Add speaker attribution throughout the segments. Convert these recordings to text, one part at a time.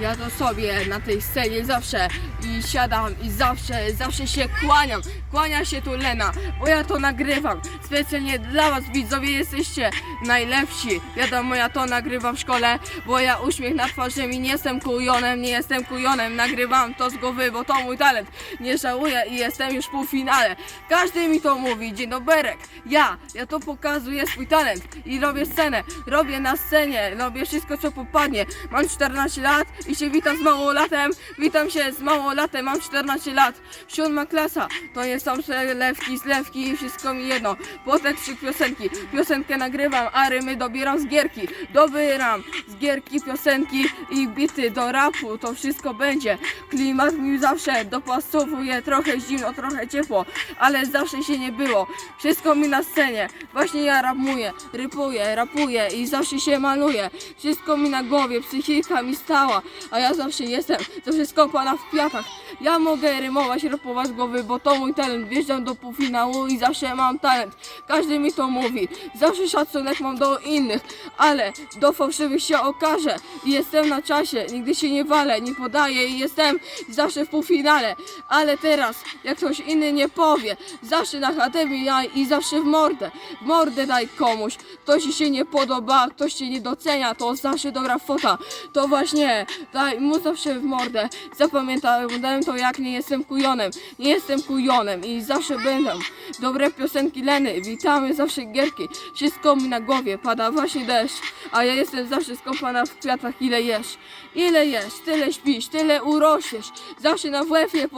Speaker 1: Ja to sobie na tej scenie zawsze i siadam i zawsze, zawsze się kłaniam. Kłania się tu Lena, bo ja to nagrywam. Specjalnie dla was widzowie jesteście najlepsi. Wiadomo, ja to nagrywam w szkole, bo ja uśmiech na twarzy mi nie jestem kujonem, nie jestem kujonem. Nagrywam to z głowy, bo to mój talent. Nie żałuję i jestem już w półfinale. Każdy mi to mówi, dzień doberek. Ja, ja to pokazuję swój talent i robię scenę. Robię na scenie, robię wszystko co popadnie. Mam 14 lat i się witam z małolatem. Witam się z małolatem, mam 14 lat. Siódma klasa, to nie są lewki, zlewki i wszystko mi jedno. Potek trzy piosenki. Piosenkę nagrywam, a rymy dobieram z gierki. Dobieram z gierki piosenki i bity do rapu, to wszystko będzie. Klimat mi zawsze dopasowuje, trochę zimno, trochę ciepło, ale zawsze się nie było. Wszystko mi na scenie, właśnie ja rapuję, rypuję, rapuję i zawsze się maluję. Wszystko mi na głowie, psychika mi stała, a ja zawsze jestem, zawsze skąpana w kwiatach. Ja mogę rymować, rapować z głowy, bo to mój talent. Wjeżdżam do półfinału i zawsze mam talent. Każdy mi to mówi. Zawsze szacunek mam do innych, ale do fałszywych się okaże. I jestem na czasie, nigdy się nie walę, nie podaję i jestem zawsze w półfinale. Ale teraz, jak ktoś inny nie powie, zawsze na akademii ja i zawsze w mordę. W mordę daj komuś. Ktoś ci się nie podoba, ktoś cię nie docenia, to zawsze dobra fota. To właśnie, daj mu zawsze w mordę. Zapamiętałem to jak nie jestem kujonem. Nie jestem kujonem i zawsze będę. Dobre piosenki Leny, witamy zawsze gierki. Wszystko mi na głowie, pada właśnie deszcz. A ja jestem zawsze skąpana w kwiatach, ile jesz. Ile jesz, tyle śpisz, tyle urośniesz. Zawsze na WF-ie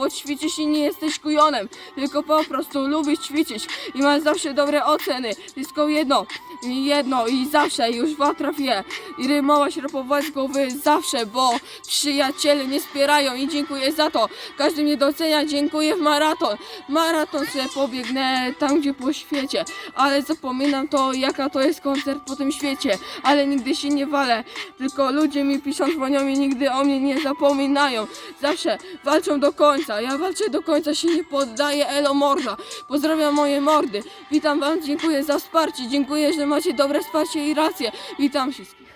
Speaker 1: i nie jesteś kujonem. Tylko po prostu lubisz ćwiczyć i masz zawsze dobre oceny. Wszystko jedno, i jedno i zawsze już potrafię. I rymować, rapować z głowy zawsze, bo przyjaciele nie wspierają i dziękuję za to. Każdy mnie docenia, dziękuję w maraton. Maraton sobie pobiegnę tam, gdzie po świecie. Ale zapominam to, jaka to jest koncert po tym świecie. Ale nigdy się nie walę. Tylko ludzie mi piszą, dzwonią i nigdy o mnie nie zapominają. Zawsze walczą do końca. Ja walczę do końca, się nie poddaję. Elo morda. Pozdrawiam moje mordy. Witam wam, dziękuję za wsparcie. Dziękuję, że macie dobre wsparcie i rację. Witam wszystkich.